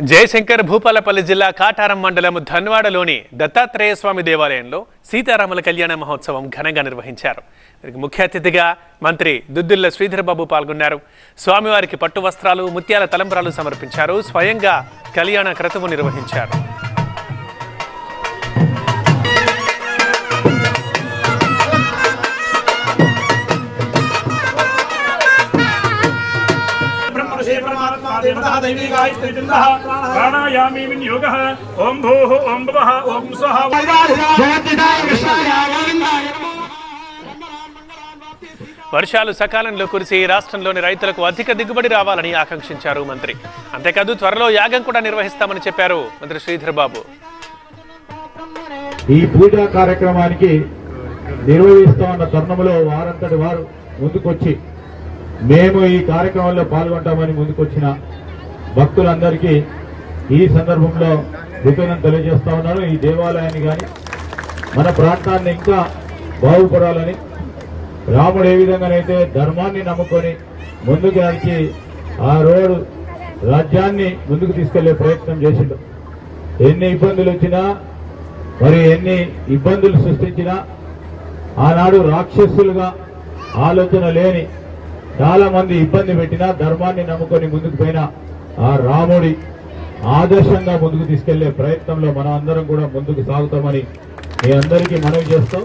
జయశంకర్ భూపాలపల్లి జిల్లా కాటారం మండలం ధన్వాడలోని దత్తాత్రేయ స్వామి దేవాలయంలో సీతారాముల కళ్యాణ మహోత్సవం ఘనంగా నిర్వహించారు. దీనికి ముఖ్య అతిథిగా మంత్రి దుద్దుల్ల శ్రీధరబాబు పాల్గొన్నారు. స్వామివారికి పట్టు వస్త్రాలు ముత్యాల తలంబ్రాలు సమర్పించారు. స్వయంగా కళ్యాణ క్రతువు నిర్వహించారు. ब्रह्मर्षे परमात्मा देवता दैवी गायत्री चन्दः प्राणायामी विनियोगः ॐ भूः ॐ भुवः ॐ स्वः వర్షాలు సకాలంలో కురిసి రాష్ట్రంలోని రైతులకు అధిక దిగుబడి రావాలని ఆకాంక్షించారు మంత్రి అంతేకాదు త్వరలో యాగం కూడా నిర్వహిస్తామని చెప్పారు మంత్రి శ్రీధర్బాబు ఈ పూజా కార్యక్రమానికి నిర్వహిస్తా ఉన్న తరుణంలో వారంతటి వారు ముందుకొచ్చి మేము ఈ కార్యక్రమంలో పాల్గొంటామని ముందుకొచ్చిన భక్తులందరికీ ఈ సందర్భంలో కృతజ్ఞతలు తెలియజేస్తా ఉన్నాను. ఈ దేవాలయాన్ని కానీ మన ప్రాంతాన్ని ఇంకా బాగుపడాలని రాముడు ఏ విధంగానైతే ధర్మాన్ని నమ్ముకొని ముందుకు నడిచి ఆ రోడ్డు రాజ్యాన్ని ముందుకు తీసుకెళ్ళే ప్రయత్నం చేసిండు. ఎన్ని ఇబ్బందులు వచ్చినా మరి ఎన్ని ఇబ్బందులు సృష్టించినా ఆనాడు రాక్షసులుగా ఆలోచన లేని చాలా మంది ఇబ్బంది పెట్టినా ధర్మాన్ని నమ్ముకొని ముందుకు పోయిన ఆ రాముడి ఆదర్శంగా ముందుకు తీసుకెళ్ళే ప్రయత్నంలో మనం అందరం కూడా ముందుకు సాగుతామని మీ అందరికీ మనవి చేస్తాం